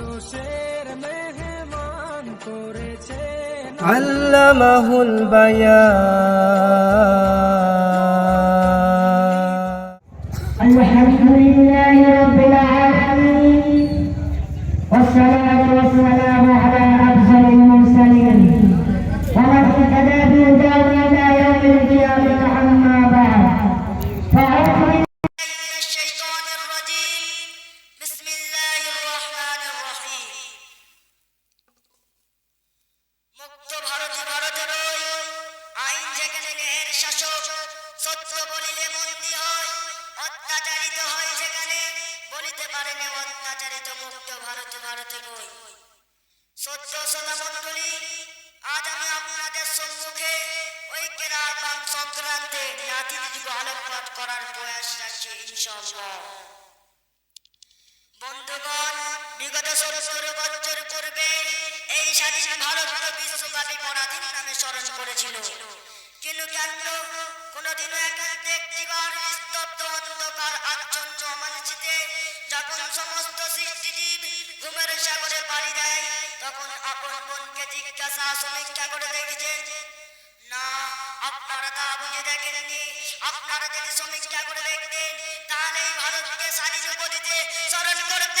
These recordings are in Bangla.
আরশের মেহমান করেছে আল্লামাহুল বায়ান الحمد لله رب العالمين والصلاة والسلام যেখানে শাসক সত্য বলিলে মন্দি হয়, অত্যাচারিত হয় যেখানে, বলিতে পারে না অত্যাচারিত মুক্ত ভারত ভারতের ওই সত্য সদা মন্ডলী, আজ আমি আপনাদের সম্মুখে ঐক্যের আহ্বান সংক্রান্তে জাতির আলোকপাত করার প্রয়াস রাখছি, ইনশাআল্লাহ। বন্ধুগণ, বিগত সত্তর বছর পূর্বে এই স্বাধীন ভারত বিশ্বব্যাপী পরাধীন নামে স্মরণ করেছিল। কিন্তু কেন কোনোদিনও একান্তে নিস্তব্ধ অন্ধকার আচ্ছন্ন যখন সমস্ত সৃষ্টিজীব ঘুমের সাগরে পাড়ি দেয়, তখন আপন জিজ্ঞাসা সমীক্ষা করে দেখেছে, না, আপনারা তা বুঝে দেখেননি। আপনারা যদি সমীক্ষা করে দেখতেন, তাহলে এই ভারতকে স্বাধীন গতিতে স্মরণ করতেন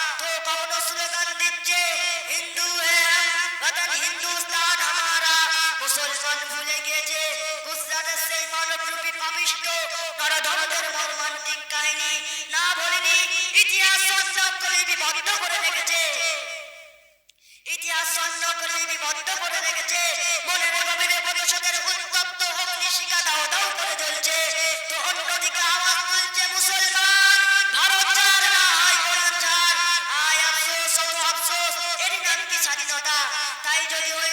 না বলেনি ইতিহাস সঞ্চয় করে বিভক্ত করে রেখেছে ইতিহাস স্বর্ণ করে বিভক্ত করে genuine